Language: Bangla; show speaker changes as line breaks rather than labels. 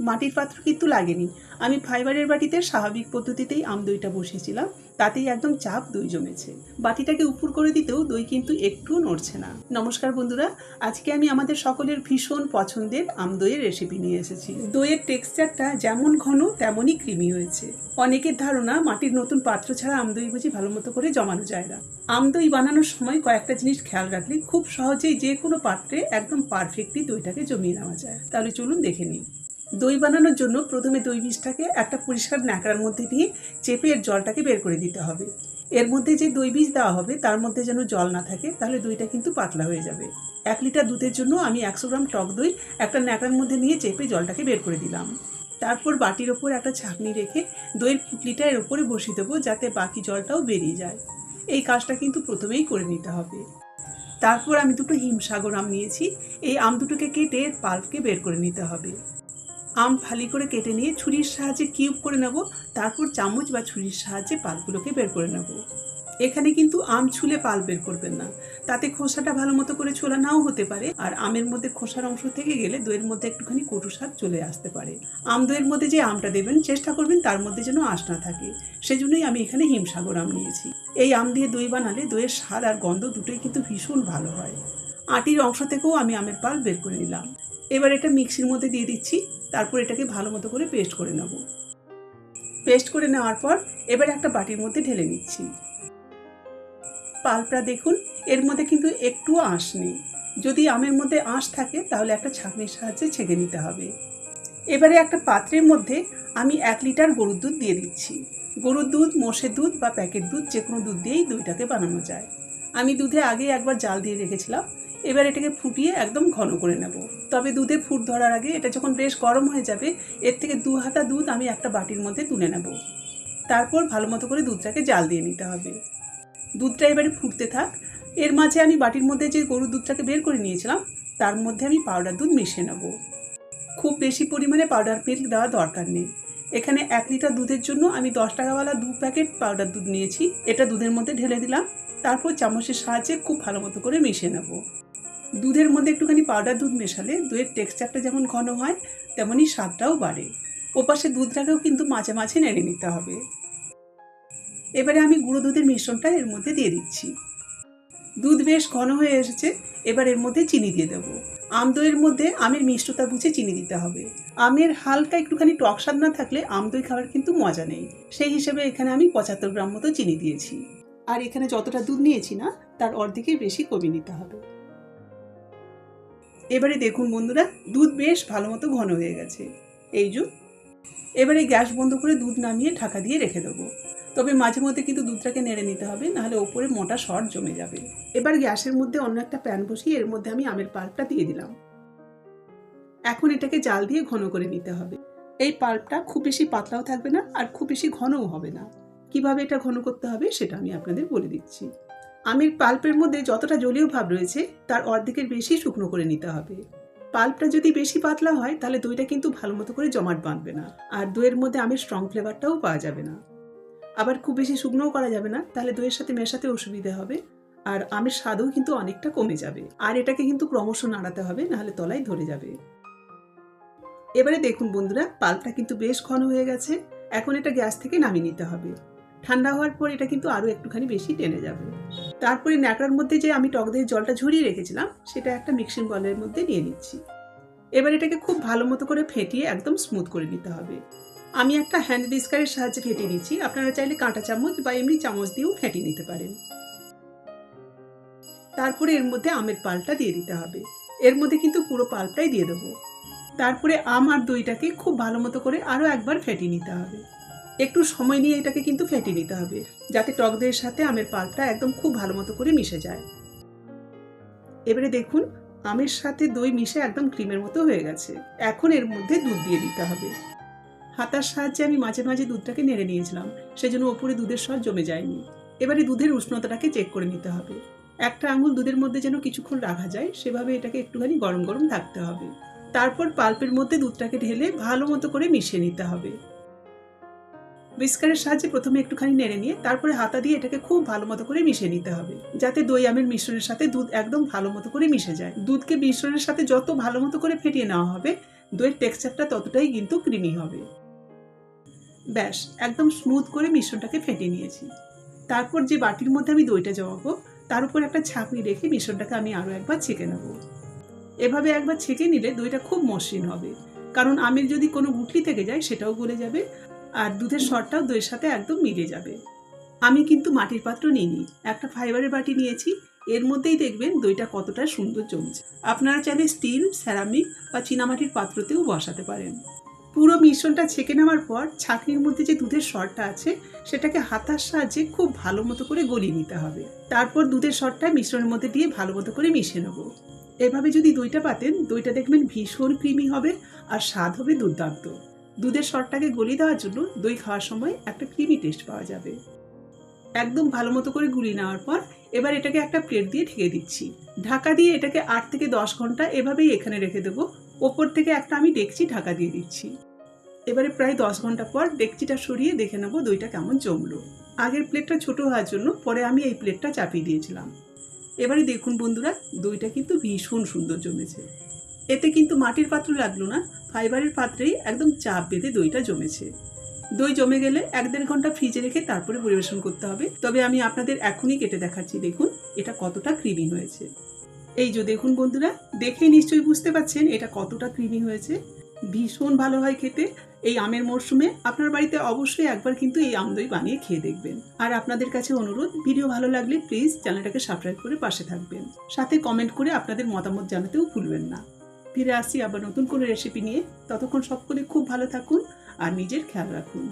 মাটির পাত্র কিন্তু লাগেনি। আমি ফাইবারের বাটিতে স্বাভাবিক পদ্ধতিতেই আম দইটা বসিয়েছিলাম, তাতেই একদম চাপ দই জমেছে। বাটিটাকে উপর করে দিতেও দই কিন্তু একটুও নড়ছে না। নমস্কার বন্ধুরা, আজকে আমি আমাদের সকলের ভীষণ পছন্দের আম দইয়ের রেসিপি নিয়ে এসেছি। দইয়ের টেক্সচারটা যেমন ঘন, তেমনই ক্রিমি হয়েছে। অনেকের ধারণা মাটির নতুন পাত্র ছাড়া আম দই বুঝি ভালো মতো করে জমানো যায় না। আম দই বানানোর সময় কয়েকটা জিনিস খেয়াল রাখলে খুব সহজেই যে কোনো পাত্রে একদম পারফেক্টলি দইটাকে জমিয়ে নেওয়া যায়। তাহলে চলুন দেখে নিই। দই বানানোর জন্য প্রথমে দই বীজটাকে একটা পরিষ্কার ন্যাকড়ার মধ্যে দিয়ে চেপে এর জলটাকে বের করে দিতে হবে। এর মধ্যে যে দই বীজ দেওয়া হবে, তার মধ্যে যেন জল না থাকে, তাহলে দইটা কিন্তু পাতলা হয়ে যাবে। এক লিটার দুধের জন্য আমি একশো গ্রাম টক দই একটা ন্যাকড়ার মধ্যে নিয়ে চেপে জলটাকে বের করে দিলাম। তারপর বাটির ওপর একটা ছাঁকনি রেখে দইয়ের পুটলিটা এর ওপরে বসিয়ে দেবো, যাতে বাকি জলটাও বেরিয়ে যায়। এই কাজটা কিন্তু প্রথমেই করে নিতে হবে। তারপর আমি দুটো হিমসাগর আম নিয়েছি। এই আম দুটোকে কেটে পাল্পকে বের করে নিতে হবে। আম ফালি করে কেটে নিয়ে ছুরির সাহায্যে কিউব করে নেব। তারপর চামচ বা ছুরির সাহায্যে পালগুলোকে বের করে নেব। এখানে কিন্তু আম ছুলে পাল বের করবেন না। তাতে খোসাটা ভালো মতো করে ছোলা নাও হতে পারে। আর আমের মধ্যে খোসার অংশ থেকে গেলে দইয়ের মধ্যে একটুখানি কটু স্বাদ চলে আসতে পারে। আম দইয়ের মধ্যে যে আমটা দেবেন, চেষ্টা করবেন তার মধ্যে যেন আঁশ না থাকে। সেজন্যই আমি এখানে হিমসাগর আম নিয়েছি। এই আম দিয়ে দই বানালে দইয়ের স্বাদ আর গন্ধ দুটোই কিন্তু ভীষণ ভালো হয়। আটির অংশ থেকেও আমি আমের পাল বের করে নিলাম। এবার এটা মিক্সির মধ্যে দিয়ে দিচ্ছি, তারপর এটাকে ভালো মতো করে পেস্ট করে নেব। পেস্ট করে নেওয়ার পর এবার একটা বাটির মধ্যে ঢেলে নিচ্ছি। পাল্পটা দেখুন, এর মধ্যে কিন্তু একটুও আঁশ নেই। যদি আমের মধ্যে আঁশ থাকে, তাহলে একটা ছাঁকনির সাহায্যে ছেঁকে নিতে হবে। এবারে একটা পাত্রের মধ্যে আমি এক লিটার গরুর দুধ দিয়ে দিচ্ছি। গরুর দুধ, মোষের দুধ বা প্যাকেট দুধ যে কোনো দুধ দিয়েই দইটাকে বানানো যায়। আমি দুধে আগে একবার জাল দিয়ে রেখেছিলাম। এবার এটাকে ফুটিয়ে একদম ঘন করে নেব। তবে দুধে ফুট ধরার আগে এটা যখন বেশ গরম হয়ে যাবে, এর থেকে দু হাতা দুধ আমি একটা বাটির মধ্যে তুলে নেব। তারপর ভালো মতো করে দুধটাকে জাল দিয়ে নিতে হবে। দুধটা এবারে ফুটতে থাক। এর মাঝে আমি বাটির মধ্যে যে গরুর দুধটাকে বের করে নিয়েছিলাম, তার মধ্যে আমি পাউডার দুধ মিশিয়ে নেব। খুব বেশি পরিমাণে পাউডার মিল্ক দেওয়া দরকার নেই। এখানে এক লিটার দুধের জন্য আমি দশ টাকাওয়ালা দু প্যাকেট পাউডার দুধ নিয়েছি। এটা দুধের মধ্যে ঢেলে দিলাম। তারপর চামচের সাহায্যে খুব ভালো মতো করে মিশিয়ে নেব। দুধের মধ্যে একটুখানি পাউডার দুধ মেশালে দইয়ের টেক্সচারটা যেমন ঘন হয় তেমনই স্বাদটাও বাড়ে। ওপাশে দুধটাকেও কিন্তু মাঝে মাঝে নেড়ে নিতে হবে। এবারে আমি গুঁড়ো দুধের মিশ্রণটা এর মধ্যে দিয়ে দিচ্ছি। দুধ বেশ ঘন হয়ে এসেছে, এবার এর মধ্যে চিনি দিয়ে দেবো। আম দইয়ের মধ্যে আমের মিষ্টতা বুঝে চিনি দিতে হবে। আমের হালকা একটুখানি টক স্বাদ না থাকলে আম দই খাওয়ার কিন্তু মজা নেই। সেই হিসেবে এখানে আমি পঁচাত্তর গ্রাম মতো চিনি দিয়েছি। আর এখানে যতটা দুধ নিয়েছি না, তার অর্ধেকের বেশি কমিয়ে নিতে হবে। এবারে দেখুন বন্ধুরা, দুধ বেশ ভালো মতো ঘন হয়ে গেছে। এই যো, এবারে গ্যাস বন্ধ করে দুধ নামিয়ে ঢাকা দিয়ে রেখে দেবো। তবে মাঝে মধ্যে কিন্তু দুধটাকে নেড়ে নিতে হবে, নাহলে ওপরে মোটা শর্ট জমে যাবে। এবার গ্যাসের মধ্যে অন্য একটা প্যান বসিয়ে এর মধ্যে আমি আমের পাল্পটা দিয়ে দিলাম। এখন এটাকে জাল দিয়ে ঘন করে নিতে হবে। এই পাল্পটা খুব বেশি পাতলাও থাকবে না, আর খুব বেশি ঘনও হবে না। কীভাবে এটা ঘন করতে হবে সেটা আমি আপনাদের বলে দিচ্ছি। আমের পাল্পের মধ্যে যতটা জলীয় ভাব রয়েছে, তার অর্ধেকের বেশি শুকনো করে নিতে হবে। পাল্পটা যদি বেশি পাতলা হয়, তাহলে দইটা কিন্তু ভালো মতো করে জমাট বাঁধবে না। আর দইয়ের মধ্যে আমের স্ট্রং ফ্লেভারটাও পাওয়া যাবে না। আবার খুব বেশি শুকনোও করা যাবে না, তাহলে দইয়ের সাথে মেশাতে অসুবিধা হবে। আর আমের স্বাদও কিন্তু অনেকটা কমে যাবে। আর এটাকে কিন্তু ক্রমশ নাড়াতে হবে, নাহলে তলায় ধরে যাবে। এবারে দেখুন বন্ধুরা, পাল্পটা কিন্তু বেশ ঘন হয়ে গেছে। এখন এটা গ্যাস থেকে নামিয়ে নিতে হবে। ঠান্ডা হওয়ার পর এটা কিন্তু আরও একটুখানি বেশি টেনে যাবে। তারপরে ন্যাকড়ার মধ্যে যে আমি টক দইয়ের জলটা ঝরিয়ে রেখেছিলাম, সেটা একটা মিক্সিং বলের মধ্যে নিয়ে নিচ্ছি। এবার এটাকে খুব ভালো মতো করে ফেটিয়ে একদম স্মুথ করে নিতে হবে। আমি একটা হ্যান্ড ডিস্কারের সাহায্যে ফেটিয়ে নিচ্ছি। আপনারা চাইলে কাঁটা চামচ বা এমনি চামচ দিয়েও ফেটিয়ে নিতে পারেন। তারপরে এর মধ্যে আমের পালটা দিয়ে দিতে হবে। এর মধ্যে কিন্তু পুরো পাল্পটাই দিয়ে দেবো। তারপরে আম আর দইটাকে খুব ভালো মতো করে আরও একবার ফেটিয়ে নিতে হবে। একটু সময় নিয়ে এটাকে কিন্তু ফেটিয়ে নিতে হবে, যাতে টক দইয়ের সাথে আমের পাল্পটা একদম খুব ভালো মতো করে মিশে যায়। এবারে দেখুন, আমের সাথে দই মিশে একদম ক্রিমের মতো হয়ে গেছে। এখন এর মধ্যে দুধ দিয়ে দিতে হবে। হাতার সাহায্যে আমি মাঝে মাঝে দুধটাকে নেড়ে নিয়েছিলাম, সেজন্য ওপরে দুধের স্বর জমে যায়নি। এবারে দুধের উষ্ণতাটাকে চেক করে নিতে হবে। একটা আঙুল দুধের মধ্যে যেন কিছুক্ষণ রাখা যায়, সেভাবে এটাকে একটুখানি গরম গরম থাকতে হবে। তারপর পাল্পের মধ্যে দুধটাকে ঢেলে ভালো মতো করে মিশিয়ে নিতে হবে। বিস্কারের সাহায্যে প্রথমে একটুখানি নেড়ে নিয়ে তারপরে হাতা দিয়ে এটাকে খুব ভালো মতো করে মিশিয়ে নিতে হবে। যাতে দই আমের মিশ্রণের সাথে দুধ একদম ভালো মতো করে মিশে যায়। দুধকে মিশ্রণের সাথে যত ভালো মতো করে ফেটিয়ে নেওয়া হবে, দইয়ের টেক্সচারটা ততটাই কিন্তু ক্রিমি হবে। ব্যাস, একদম স্মুথ করে মিশ্রণটাকে ফেটে নিয়েছি। তারপর যে বাটির মধ্যে আমি দইটা জমাবো, তার উপর একটা ছাঁকনি রেখে মিশ্রণটাকে আমি আরও একবার ছেঁকে নেব। এভাবে একবার ছেঁকে নিলে দইটা খুব মসৃণ হবে। কারণ আমের যদি কোনো গুটলি থেকে যায়, সেটাও গলে যাবে। আর দুধের সরটাও দইয়ের সাথে একদম মিলে যাবে। আমি কিন্তু মাটির পাত্র নিইনি। একটা ফাইবারের বাটি নিয়েছি। এর মধ্যেই দেখবেন দইটা কতটা সুন্দর জমছে। আপনারা চাইলে স্টিল, সেরামিক বা চীনামাটির পাত্রতেও বসাতে পারেন। পুরো মিশ্রণটা ছেঁকে নেওয়ার পর ছাঁকনির মধ্যে যে দুধের সরটা আছে, সেটাকে হাতার সাহায্যে খুব ভালো মতো করে গলিয়ে নিতে হবে। তারপর দুধের সরটা মিশ্রণের মধ্যে দিয়ে ভালো মতো করে মিশিয়ে নেব। এভাবে যদি দইটা পাতেন, দইটা দেখবেন ভীষণ ক্রিমি হবে আর স্বাদ হবে দুর্দান্ত। দুধের সরটাকে গলিয়ে দেওয়ার জন্য দই খাওয়ার সময় একটা ক্রিমি টেস্ট পাওয়া যাবে। একদম ভালো মতো করে গুলি নেওয়ার পর এবার এটাকে একটা প্লেট দিয়ে ঢেকে দিচ্ছি। ঢাকা দিয়ে এটাকে আট থেকে দশ ঘণ্টা এভাবেই এখানে রেখে দেবো। ওপর থেকে একটা আমি ডেকচি ঢাকা দিয়ে দিচ্ছি। এবারে প্রায় দশ ঘণ্টা পর ডেকচিটা সরিয়ে দেখে নেব দইটা কেমন জমলো। আগের প্লেটটা ছোট হওয়ার জন্য পরে আমি এই প্লেটটা চাপিয়ে দিয়েছিলাম। এবারে দেখুন বন্ধুরা, দইটা কিন্তু ভীষণ সুন্দর জমেছে। এতে কিন্তু মাটির পাত্র লাগল না, ফাইবারের পাত্রেই একদম চাপ বেঁধে দইটা জমেছে। দই জমে গেলে এক দেড় ঘণ্টা ফ্রিজে রেখে তারপরে পরিবেশন করতে হবে। তবে আমি আপনাদের এখনই কেটে দেখাচ্ছি, দেখুন এটা কতটা ক্রিমি হয়েছে। এই যে দেখুন বন্ধুরা, দেখে নিশ্চয়ই বুঝতে পারছেন এটা কতটা ক্রিমি হয়েছে। ভীষণ ভালো হয় খেতে। এই আমের মরশুমে আপনার বাড়িতে অবশ্যই একবার কিন্তু এই আম দই বানিয়ে খেয়ে দেখবেন। আর আপনাদের কাছে অনুরোধ, ভিডিও ভালো লাগলে প্লিজ চ্যানেলটাকে সাবস্ক্রাইব করে পাশে থাকবেন। সাথে কমেন্ট করে আপনাদের মতামত জানাতেও ভুলবেন না। ফিরে আসি আবার নতুন কোনো রেসিপি নিয়ে। ততক্ষণ সকলে খুব ভালো থাকুন আর নিজের খেয়াল রাখুন।